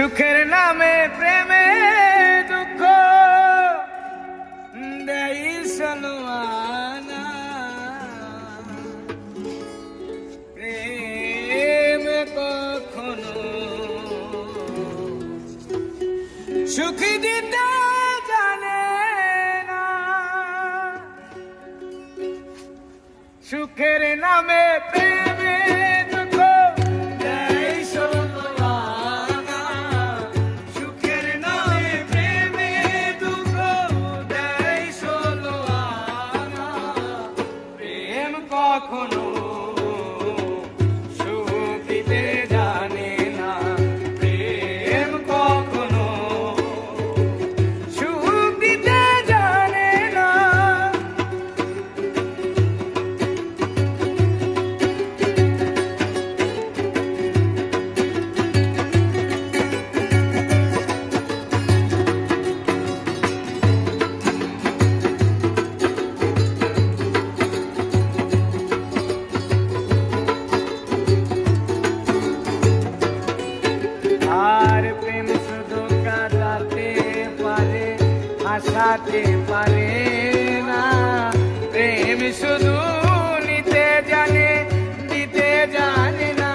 সুখের নামে, প্রেমে দুঃখ দেই সলমানা প্রেম কখনো সুখ দিতে জানে না। সুখের নামে, প্রেম ভাষাতে পারে না। প্রেম শুধু নিতে জানে, দিতে জানে না।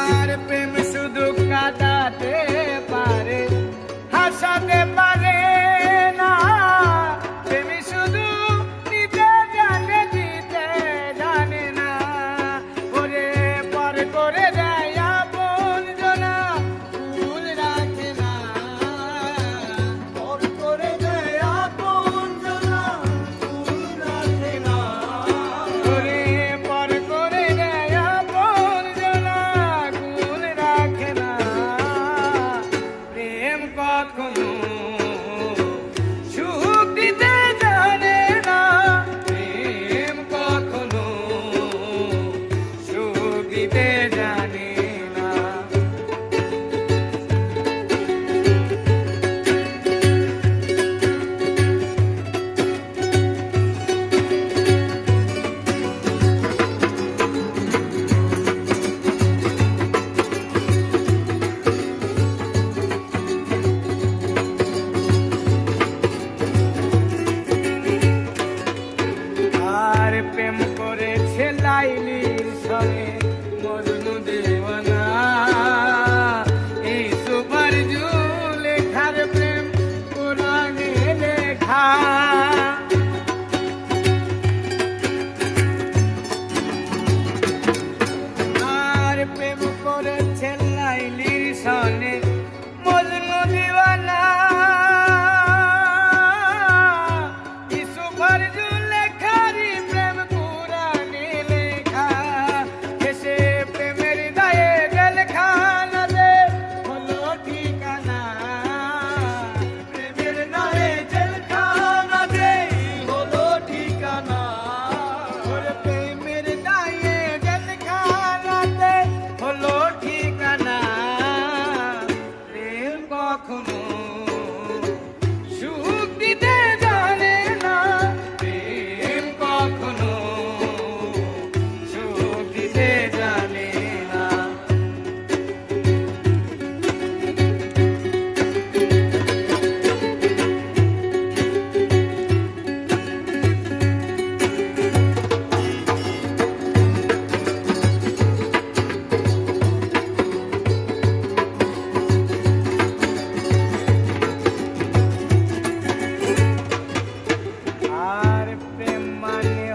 আর প্রেম শুধু কাটাতে পারে, হাসাতে পারে María.